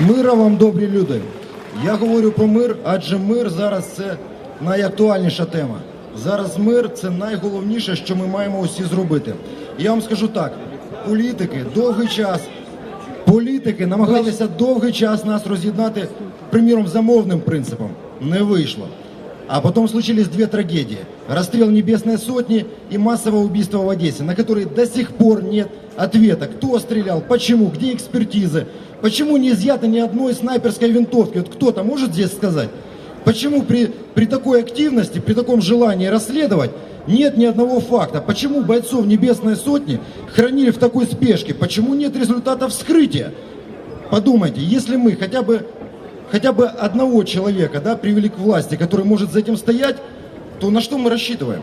Мира вам, добрі люди. Я говорю про мир, адже мир зараз це найактуальніша тема. Зараз мир це найголовніше, що ми маємо усі зробити. Я вам скажу так: політики довгий час, політики намагалися довгий час нас роз'єднати, приміром, замовним принципом. Не вийшло. А потом случились две трагедии. Расстрел Небесной Сотни и массовое убийство в Одессе, на которые до сих пор нет ответа. Кто стрелял, почему, где экспертизы, почему не изъято ни одной снайперской винтовки. Вот кто-то может здесь сказать? Почему при, при такой активности, при таком желании расследовать нет ни одного факта? Почему бойцов Небесной Сотни хранили в такой спешке? Почему нет результата вскрытия? Подумайте, если мы хотя бы, хотя бы одного человека да, привели к власти, который может за этим стоять, то на что мы рассчитываем?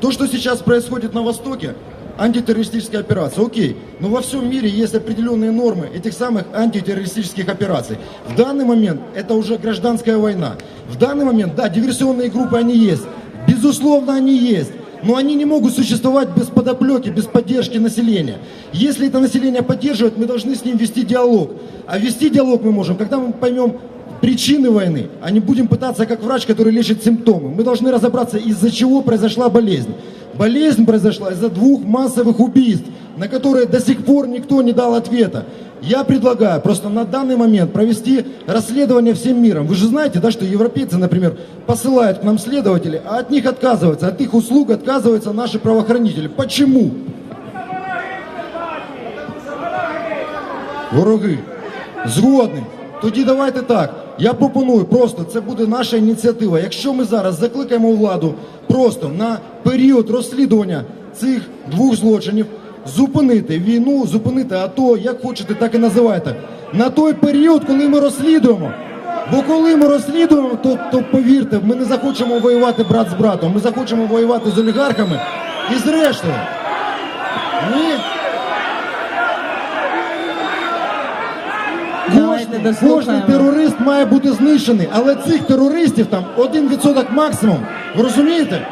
То, что сейчас происходит на Востоке, антитеррористическая операция, окей, но во всем мире есть определенные нормы этих самых антитеррористических операций. В данный момент это уже гражданская война. В данный момент, да, диверсионные группы, они есть. Безусловно, они есть. Но они не могут существовать без подоплеки, без поддержки населения. Если это население поддерживает, мы должны с ним вести диалог. А вести диалог мы можем, когда мы поймем причины войны, а не будем пытаться, как врач, который лечит симптомы. Мы должны разобраться, из-за чего произошла болезнь. Болезнь произошла из-за двух массовых убийств, на которые до сих пор никто не дал ответа. Я предлагаю просто на данный момент провести расследование всем миром. Вы же знаете, да, что европейцы, например, посылают к нам следователей, а от них отказываются, от их услуг отказываются наши правоохранители. Почему? Вороги. Згодний. Тоді давайте так. Я пропоную просто, це буде наша ініціатива. Якщо ми зараз закликаємо владу просто на період розслідування цих двох злочинів зупинити війну, зупинити АТО, як хочете, так і називайте. На той період, коли ми розслідуємо. Бо коли ми розслідуємо, то, то повірте, ми не захочемо воювати брат з братом, ми захочемо воювати з олігархами і з рештою. Ні. Давайте Кожен, дослухаємо. кожен терорист має бути знищений, але цих терористів там 1% максимум. Ви розумієте?